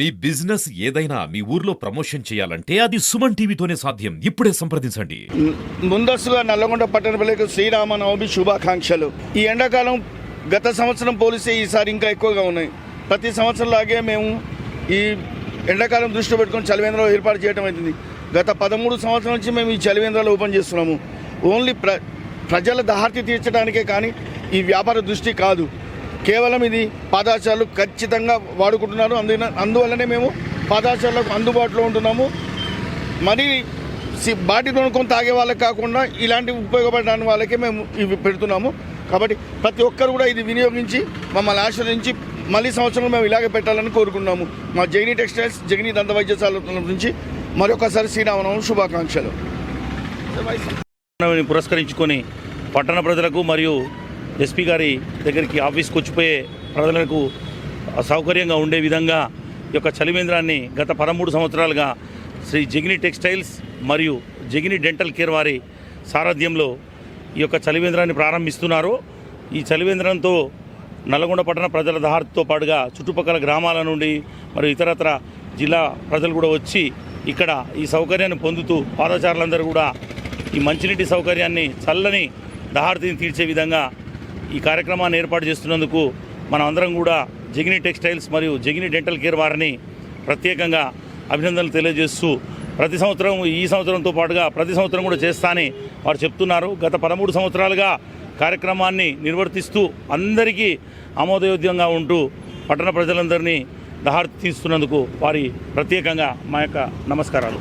మీ business ఏదైనా మీ ఊర్లో promotion చేయాలంటే అది సుమన్ టీవీతోనే సాధ్యం. ఇప్పుడే సంప్రదించండి. ముందస్తుగా నల్లగొండ పట్టణ ప్రజలకు శ్రీరామనవమి శుభాకాంక్షలు. ఈ ఎండాకాలం గత సంవత్సరం పోలిస్తే ఈసారి ఇంకా ఎక్కువగా ఉన్నాయి. ప్రతి సంవత్సరం లాగే మేము ఈ ఎండాకాలం దృష్టి పెట్టుకొని చలివేంద్రాలు ఏర్పాటు చేయడం అవుతుంది గత పదమూడు సంవత్సరాల నుంచి మేము ఈ చలివేంద్రాలు ఓపెన్ చేస్తున్నాము. ఓన్లీ ప్ర ప్రజల దహార్తి తీర్చడానికే కానీ ఈ వ్యాపార దృష్టి కాదు. కేవలం ఇది పాదాచారులు ఖచ్చితంగా వాడుకుంటున్నారు. అందున అందువల్లనే మేము పాదాచారులకు అందుబాటులో ఉంటున్నాము. మరి సి- బాటి కొనుక్కొని తాగే వాళ్ళకి కాకుండా ఇలాంటి ఉపయోగపడడానికి వాళ్ళకే మేము ఇవి పెడుతున్నాము. కాబట్టి ప్రతి ఒక్కరు కూడా ఇది వినియోగించి మమ్మల్ని ఆశ్రయించి మళ్ళీ సంవత్సరం మేము ఇలాగే పెట్టాలని కోరుకున్నాము మా జైని టెక్స్టైల్స్ జగిని దంత వైద్యశాల నుంచి మరొకసారి శ్రీరామనవం శుభాకాంక్షలు. పురస్కరించుకొని పట్టణ ప్రజలకు మరియు ఎస్పీ గారి దగ్గరికి ఆఫీస్కి వచ్చిపోయే ప్రజలకు సౌకర్యంగా ఉండే విధంగా ఈ యొక్క చలివేంద్రాన్ని గత పదమూడు సంవత్సరాలుగా శ్రీ జగిని టెక్స్టైల్స్ మరియు జగిని డెంటల్ కేర్ వారి సారథ్యంలో ఈ యొక్క చలివేంద్రాన్ని ప్రారంభిస్తున్నారు. ఈ చలివేంద్రంతో నల్గొండ పట్టణ ప్రజల దహార్తో పాటుగా చుట్టుపక్కల గ్రామాల నుండి మరియు ఇతరత్ర జిల్లా ప్రజలు కూడా వచ్చి ఇక్కడ ఈ సౌకర్యాన్ని పొందుతూ పాదచారులందరూ కూడా ఈ మంచినీటి సౌకర్యాన్ని చల్లని దహార్తిని తీర్చే విధంగా ఈ కార్యక్రమాన్ని ఏర్పాటు చేస్తున్నందుకు మనం అందరం కూడా జగిని టెక్స్టైల్స్ మరియు జగిని డెంటల్ కేర్ వారిని ప్రత్యేకంగా అభినందనలు తెలియజేస్తూ ప్రతి సంవత్సరం ఈ సంవత్సరంతో పాటుగా ప్రతి సంవత్సరం కూడా చేస్తానని వారు చెప్తున్నారు. గత పదమూడు సంవత్సరాలుగా కార్యక్రమాన్ని నిర్వర్తిస్తూ అందరికీ ఆమోదయోగ్యంగా ఉంటూ పట్టణ ప్రజలందరినీ దహార్తి తీస్తున్నందుకు వారి ప్రత్యేకంగా మా యొక్క నమస్కారాలు.